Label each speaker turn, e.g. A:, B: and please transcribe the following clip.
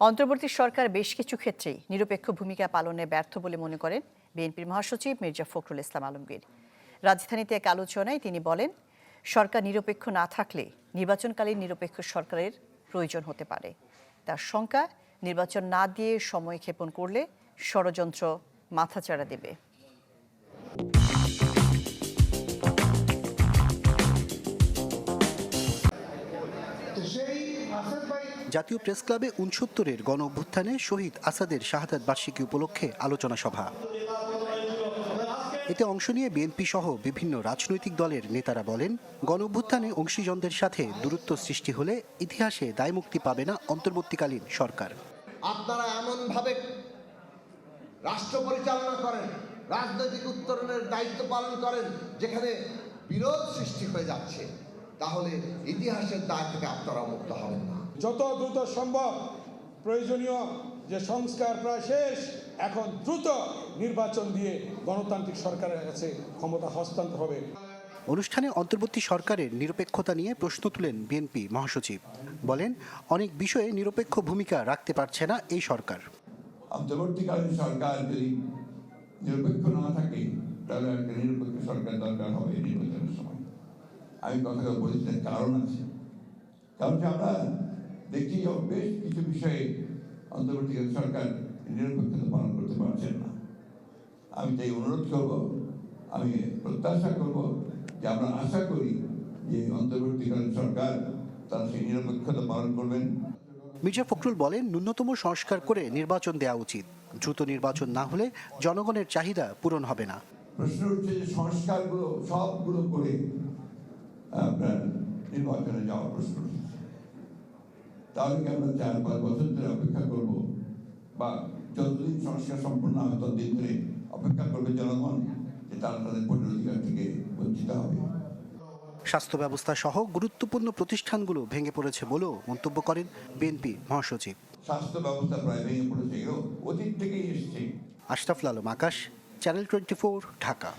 A: অন্তর্বর্তী সরকার বেশ কিছু ক্ষেত্রেই নিরপেক্ষ ভূমিকা পালনে ব্যর্থ বলে মনে করেন বিএনপির মহাসচিব মির্জা ফখরুল ইসলাম আলমগীর। রাজধানীতে এক আলোচনায় তিনি বলেন, সরকার নিরপেক্ষ না থাকলে নির্বাচনকালীন নিরপেক্ষ সরকারের প্রয়োজন হতে পারে। তার শঙ্কা, নির্বাচন না দিয়ে সময় ক্ষেপণ করলে ষড়যন্ত্র মাথাচাড়া দেবে।
B: জাতীয় প্রেস ক্লাবে উনসত্তরের গণ অভ্যুত্থানে শহীদ আসাদের শাহাদাত বার্ষিকী উপলক্ষে আলোচনা সভা। এতে অংশ নিয়ে বিএনপি সহ বিভিন্ন রাজনৈতিক দলের নেতারা বলেন গণ অভ্যুত্থানে অংশীজনদের সাথে দূরত্ব সৃষ্টি হলে ইতিহাসে দায়মুক্তি পাবে না অন্তর্বর্তীকালীন সরকার।
C: আপনারা এমনভাবে রাষ্ট্র পরিচালনা করেন, রাজনৈতিক উত্তরণের দায়িত্ব পালন করেন, যেখানে বিরোধ সৃষ্টি হয়ে যাচ্ছে। তাহলে ইতিহাসের দায় থেকে আপনারা মুক্ত হবেন না।
D: যত দ্রুত সম্ভব প্রয়োজনীয় যে সংস্কার প্রায় শেষ এখন দ্রুত নির্বাচন দিয়ে গণতান্ত্রিক সরকারের কাছে ক্ষমতা হস্তান্তর হবে।
B: অনুষ্ঠানে অন্তর্বর্তী সরকারের নিরপেক্ষতা নিয়ে প্রশ্ন তুলেন বিএনপি মহাসচিব। বলেন অনেক বিষয়ে নিরপেক্ষ ভূমিকা রাখতে পারছে না এই সরকার।
E: অন্তর্বর্তীকালীন সরকার যদি নিরপেক্ষ না থাকে তাহলে একটা নিরপেক্ষ সরকার দরকার হবে নির্বাচনের সময়। আমি কথাটা বলেছিলাম কারণ আছে। কারণ আমরা দেখছি যে বেশ কিছু বিষয়ে অন্তর্বর্তীকালীন সরকার নিরপেক্ষতা পালন করতে পারছেন না। আমি তাই অনুরোধ করব আমি প্রত্যাশা করব যে আমরা আশা করি যে অন্তর্বর্তীকালীন সরকার তারা সেই নিরপেক্ষতা পালন করবেন।
B: মির্জা ফখরুল বলেন ন্যূনতম সংস্কার করে নির্বাচন দেওয়া উচিত। দ্রুত নির্বাচন না হলে জনগণের চাহিদা পূরণ হবে না।
E: প্রশ্ন উঠছে যে সংস্কারগুলো সবগুলো করে আপনার নির্বাচনে যাওয়ার প্রশ্ন। তাহলে কি আমরা চার পাঁচ বছর ধরে অপেক্ষা করব? বা যতদিন সংস্কার সম্পূর্ণ হবে ততদিন ধরে অপেক্ষা করবে জনগণ যে তারা তাদের ভোটের অধিকার থেকে বঞ্চিত হবে।
B: স্বাস্থ্য ব্যবস্থা সহ গুরুত্বপূর্ণ প্রতিষ্ঠানগুলো ভেঙে পড়েছে বলেও মন্তব্য করেন বিএনপি মহাসচিব।
E: স্বাস্থ্য ব্যবস্থা প্রায় ভেঙে পড়েছে অতীত থেকেই এসছে।
B: Ashraful Alam Akash channel twenty Dhaka.